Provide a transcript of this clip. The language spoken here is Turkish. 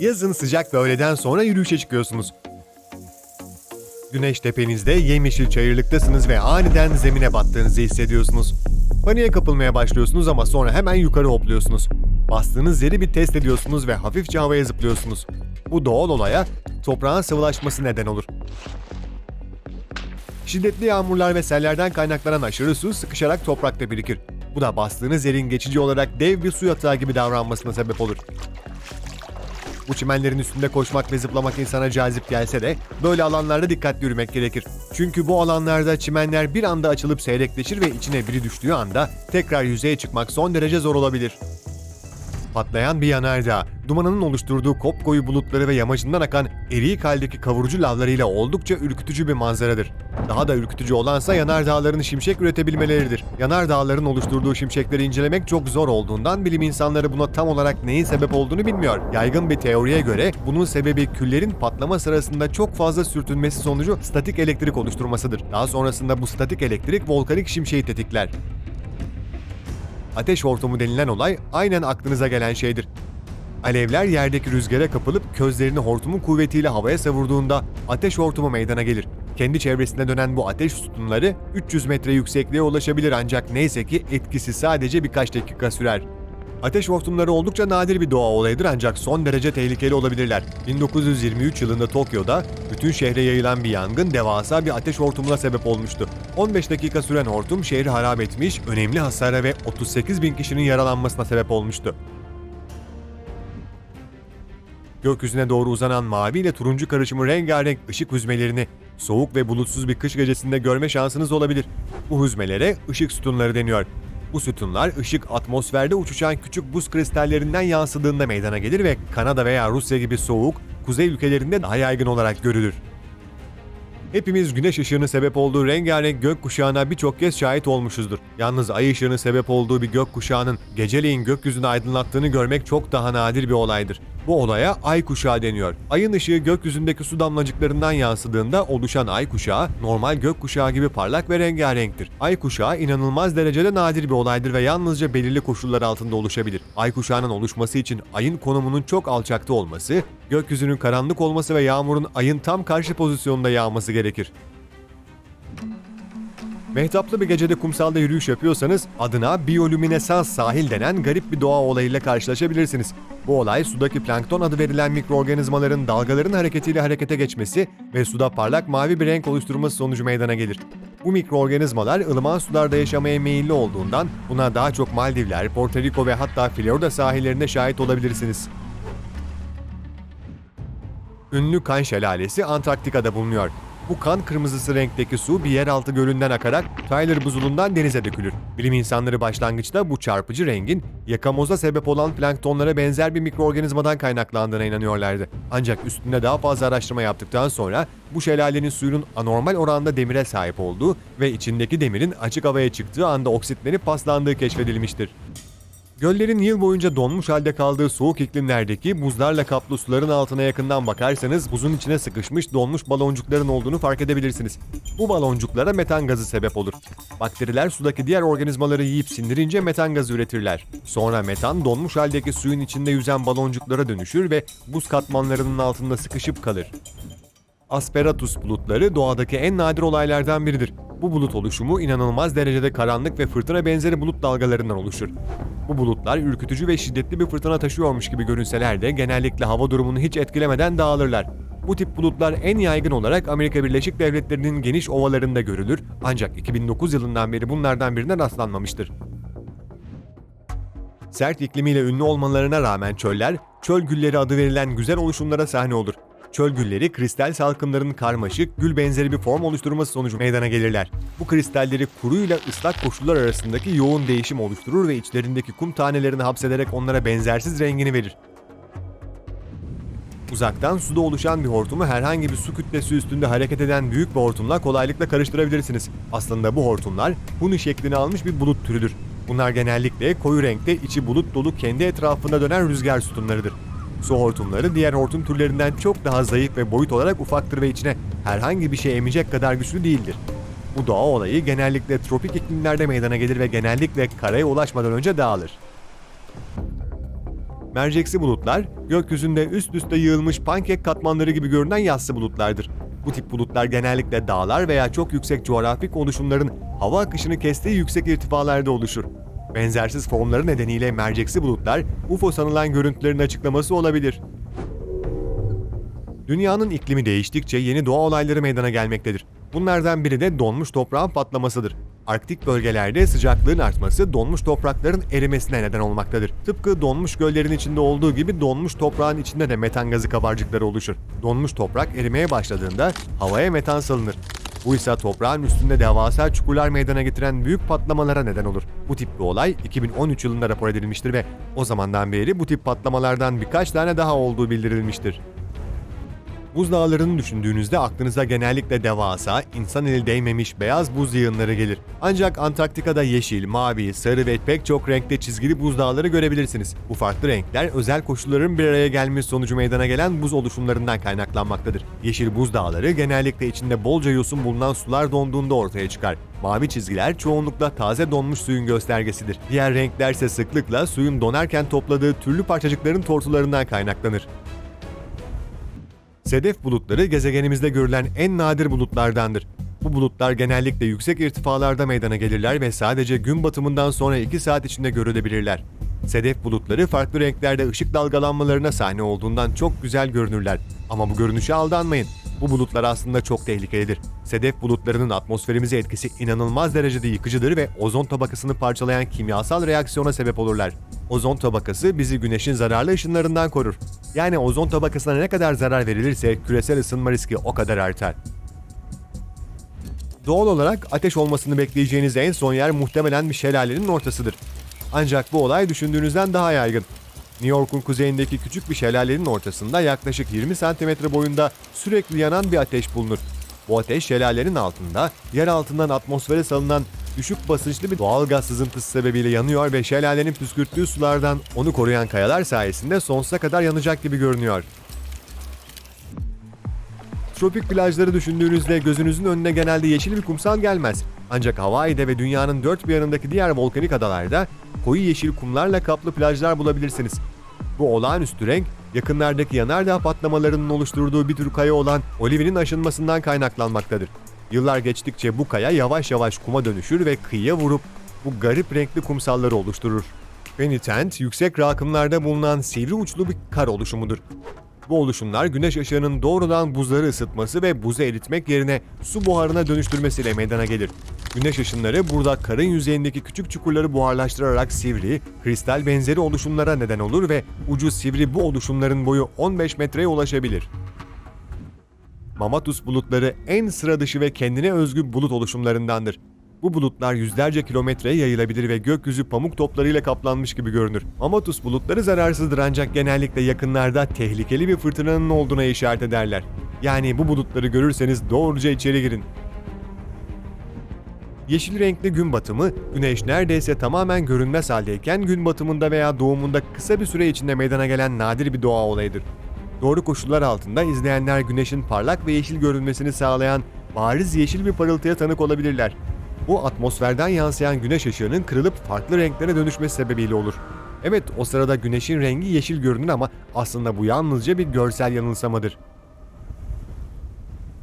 Yazın sıcak bir öğleden sonra yürüyüşe çıkıyorsunuz. Güneş tepenizde yemyeşil çayırlıktasınız ve aniden zemine battığınızı hissediyorsunuz. Paniğe kapılmaya başlıyorsunuz ama sonra hemen yukarı hopluyorsunuz. Bastığınız yeri bir test ediyorsunuz ve hafifçe havaya zıplıyorsunuz. Bu doğal olaya toprağın sıvılaşması neden olur. Şiddetli yağmurlar ve sellerden kaynaklanan aşırı su sıkışarak toprakta birikir. Bu da bastığınız yerin geçici olarak dev bir su yatağı gibi davranmasına sebep olur. Bu çimenlerin üstünde koşmak ve zıplamak insana cazip gelse de böyle alanlarda dikkatli yürümek gerekir. Çünkü bu alanlarda çimenler bir anda açılıp seyrekleşir ve içine biri düştüğü anda tekrar yüzeye çıkmak son derece zor olabilir. Patlayan bir yanardağ, dumanının oluşturduğu kopkoyu bulutları ve yamacından akan eriyik haldeki kavurucu lavlarıyla oldukça ürkütücü bir manzaradır. Daha da ürkütücü olansa yanardağların şimşek üretebilmeleridir. Yanardağların oluşturduğu şimşekleri incelemek çok zor olduğundan bilim insanları buna tam olarak neyin sebep olduğunu bilmiyor. Yaygın bir teoriye göre bunun sebebi küllerin patlama sırasında çok fazla sürtünmesi sonucu statik elektrik oluşturmasıdır. Daha sonrasında bu statik elektrik volkanik şimşeği tetikler. Ateş hortumu denilen olay aynen aklınıza gelen şeydir. Alevler yerdeki rüzgara kapılıp közlerini hortumun kuvvetiyle havaya savurduğunda ateş hortumu meydana gelir. Kendi çevresinde dönen bu ateş sütunları 300 metre yüksekliğe ulaşabilir ancak neyse ki etkisi sadece birkaç dakika sürer. Ateş hortumları oldukça nadir bir doğa olayıdır ancak son derece tehlikeli olabilirler. 1923 yılında Tokyo'da bütün şehre yayılan bir yangın devasa bir ateş hortumuna sebep olmuştu. 15 dakika süren hortum şehri harap etmiş, önemli hasara ve 38 bin kişinin yaralanmasına sebep olmuştu. Gökyüzüne doğru uzanan mavi ile turuncu karışımı rengarenk ışık hüzmelerini soğuk ve bulutsuz bir kış gecesinde görme şansınız olabilir. Bu hüzmelere ışık sütunları deniyor. Bu sütunlar ışık atmosferde uçuşan küçük buz kristallerinden yansıdığında meydana gelir ve Kanada veya Rusya gibi soğuk, kuzey ülkelerinde daha yaygın olarak görülür. Hepimiz güneş ışığının sebep olduğu rengarenk gökkuşağına birçok kez şahit olmuşuzdur. Yalnız ay ışığının sebep olduğu bir gökkuşağının geceleyin gökyüzünü aydınlattığını görmek çok daha nadir bir olaydır. Bu olaya ay kuşağı deniyor. Ayın ışığı gökyüzündeki su damlacıklarından yansıdığında oluşan ay kuşağı normal gökkuşağı gibi parlak ve rengarenktir. Ay kuşağı inanılmaz derecede nadir bir olaydır ve yalnızca belirli koşullar altında oluşabilir. Ay kuşağının oluşması için ayın konumunun çok alçakta olması, gökyüzünün karanlık olması ve yağmurun ayın tam karşı pozisyonda yağması gerekir. Mehtaplı bir gecede kumsalda yürüyüş yapıyorsanız adına biyolüminesans sahil denen garip bir doğa olayıyla karşılaşabilirsiniz. Bu olay sudaki plankton adı verilen mikroorganizmaların dalgaların hareketiyle harekete geçmesi ve suda parlak mavi bir renk oluşturması sonucu meydana gelir. Bu mikroorganizmalar ılıman sularda yaşamaya meyilli olduğundan buna daha çok Maldivler, Porto Rico ve hatta Florida sahillerinde şahit olabilirsiniz. Ünlü kan şelalesi Antarktika'da bulunuyor. Bu kan kırmızısı renkteki su bir yeraltı gölünden akarak Tyler buzulundan denize dökülür. Bilim insanları başlangıçta bu çarpıcı rengin yakamoza sebep olan planktonlara benzer bir mikroorganizmadan kaynaklandığına inanıyorlardı. Ancak üstünde daha fazla araştırma yaptıktan sonra bu şelalenin suyunun anormal oranda demire sahip olduğu ve içindeki demirin açık havaya çıktığı anda oksitlenip paslandığı keşfedilmiştir. Göllerin yıl boyunca donmuş halde kaldığı soğuk iklimlerdeki buzlarla kaplı suların altına yakından bakarsanız buzun içine sıkışmış donmuş baloncukların olduğunu fark edebilirsiniz. Bu baloncuklara metan gazı sebep olur. Bakteriler sudaki diğer organizmaları yiyip sindirince metan gazı üretirler. Sonra metan donmuş haldeki suyun içinde yüzen baloncuklara dönüşür ve buz katmanlarının altında sıkışıp kalır. Asperatus bulutları doğadaki en nadir olaylardan biridir. Bu bulut oluşumu inanılmaz derecede karanlık ve fırtına benzeri bulut dalgalarından oluşur. Bu bulutlar ürkütücü ve şiddetli bir fırtına taşıyormuş gibi görünseler de genellikle hava durumunu hiç etkilemeden dağılırlar. Bu tip bulutlar en yaygın olarak Amerika Birleşik Devletleri'nin geniş ovalarında görülür ancak 2009 yılından beri bunlardan birine rastlanmamıştır. Sert iklimiyle ünlü olmalarına rağmen çöller, çöl gülleri adı verilen güzel oluşumlara sahne olur. Çöl gülleri kristal salkımların karmaşık, gül benzeri bir form oluşturması sonucu meydana gelirler. Bu kristalleri kuruyla ıslak koşullar arasındaki yoğun değişim oluşturur ve içlerindeki kum tanelerini hapsederek onlara benzersiz rengini verir. Uzaktan suda oluşan bir hortumu herhangi bir su kütlesi üstünde hareket eden büyük bir hortumla kolaylıkla karıştırabilirsiniz. Aslında bu hortumlar huni şeklini almış bir bulut türüdür. Bunlar genellikle koyu renkte içi bulut dolu kendi etrafında dönen rüzgar sütunlarıdır. Su hortumları diğer hortum türlerinden çok daha zayıf ve boyut olarak ufaktır ve içine herhangi bir şey emecek kadar güçlü değildir. Bu doğa olayı genellikle tropik iklimlerde meydana gelir ve genellikle karaya ulaşmadan önce dağılır. Merceksi bulutlar, gökyüzünde üst üste yığılmış pankek katmanları gibi görünen yassı bulutlardır. Bu tip bulutlar genellikle dağlar veya çok yüksek coğrafik oluşumların hava akışını kestiği yüksek irtifalarda oluşur. Benzersiz formları nedeniyle merceksi bulutlar, UFO sanılan görüntülerin açıklaması olabilir. Dünyanın iklimi değiştikçe yeni doğa olayları meydana gelmektedir. Bunlardan biri de donmuş toprağın patlamasıdır. Arktik bölgelerde sıcaklığın artması donmuş toprakların erimesine neden olmaktadır. Tıpkı donmuş göllerin içinde olduğu gibi donmuş toprağın içinde de metan gazı kabarcıkları oluşur. Donmuş toprak erimeye başladığında havaya metan salınır. Bu ise toprağın üstünde devasa çukurlar meydana getiren büyük patlamalara neden olur. Bu tip bir olay 2013 yılında rapor edilmiştir ve o zamandan beri bu tip patlamalardan birkaç tane daha olduğu bildirilmiştir. Buzdağlarını düşündüğünüzde aklınıza genellikle devasa, insan eli değmemiş beyaz buz yığınları gelir. Ancak Antarktika'da yeşil, mavi, sarı ve pek çok renkte çizgili buzdağları görebilirsiniz. Bu farklı renkler özel koşulların bir araya gelmesi sonucu meydana gelen buz oluşumlarından kaynaklanmaktadır. Yeşil buzdağları genellikle içinde bolca yosun bulunan sular donduğunda ortaya çıkar. Mavi çizgiler çoğunlukla taze donmuş suyun göstergesidir. Diğer renkler ise sıklıkla suyun donarken topladığı türlü parçacıkların tortularından kaynaklanır. Sedef bulutları gezegenimizde görülen en nadir bulutlardandır. Bu bulutlar genellikle yüksek irtifalarda meydana gelirler ve sadece gün batımından sonra 2 saat içinde görülebilirler. Sedef bulutları farklı renklerde ışık dalgalanmalarına sahne olduğundan çok güzel görünürler. Ama bu görünüşe aldanmayın. Bu bulutlar aslında çok tehlikelidir. Sedef bulutlarının atmosferimize etkisi inanılmaz derecede yıkıcıdır ve ozon tabakasını parçalayan kimyasal reaksiyona sebep olurlar. Ozon tabakası bizi güneşin zararlı ışınlarından korur. Yani ozon tabakasına ne kadar zarar verilirse küresel ısınma riski o kadar artar. Doğal olarak ateş olmasını bekleyeceğiniz en son yer muhtemelen bir şelalenin ortasıdır. Ancak bu olay düşündüğünüzden daha yaygın. New York'un kuzeyindeki küçük bir şelalenin ortasında yaklaşık 20 santimetre boyunda sürekli yanan bir ateş bulunur. Bu ateş şelalenin altında, yer altından atmosfere salınan düşük basınçlı bir doğal gaz sızıntısı sebebiyle yanıyor ve şelalenin püskürttüğü sulardan onu koruyan kayalar sayesinde sonsuza kadar yanacak gibi görünüyor. Tropik plajları düşündüğünüzde gözünüzün önüne genelde yeşil bir kumsal gelmez. Ancak Hawaii'de ve dünyanın dört bir yanındaki diğer volkanik adalarda koyu yeşil kumlarla kaplı plajlar bulabilirsiniz. Bu olağanüstü renk, yakınlardaki yanardağ patlamalarının oluşturduğu bir tür kaya olan olivinin aşınmasından kaynaklanmaktadır. Yıllar geçtikçe bu kaya yavaş yavaş kuma dönüşür ve kıyıya vurup bu garip renkli kumsalları oluşturur. Penitent, yüksek rakımlarda bulunan sivri uçlu bir kar oluşumudur. Bu oluşumlar güneş ışığının doğrudan buzları ısıtması ve buzu eritmek yerine su buharına dönüştürmesiyle meydana gelir. Güneş ışınları burada karın yüzeyindeki küçük çukurları buharlaştırarak sivri, kristal benzeri oluşumlara neden olur ve ucu sivri bu oluşumların boyu 15 metreye ulaşabilir. Mamatus bulutları en sıra dışı ve kendine özgü bulut oluşumlarındandır. Bu bulutlar yüzlerce kilometreye yayılabilir ve gökyüzü pamuk toplarıyla kaplanmış gibi görünür. Mamatus bulutları zararsızdır ancak genellikle yakınlarda tehlikeli bir fırtınanın olduğuna işaret ederler. Yani bu bulutları görürseniz doğruca içeri girin. Yeşil renkli gün batımı, güneş neredeyse tamamen görünmez haldeyken gün batımında veya doğumunda kısa bir süre içinde meydana gelen nadir bir doğa olayıdır. Doğru koşullar altında izleyenler güneşin parlak ve yeşil görünmesini sağlayan bariz yeşil bir parıltıya tanık olabilirler. Bu atmosferden yansıyan güneş ışığının kırılıp farklı renklere dönüşmesi sebebiyle olur. Evet o sırada güneşin rengi yeşil görünür ama aslında bu yalnızca bir görsel yanılsamadır.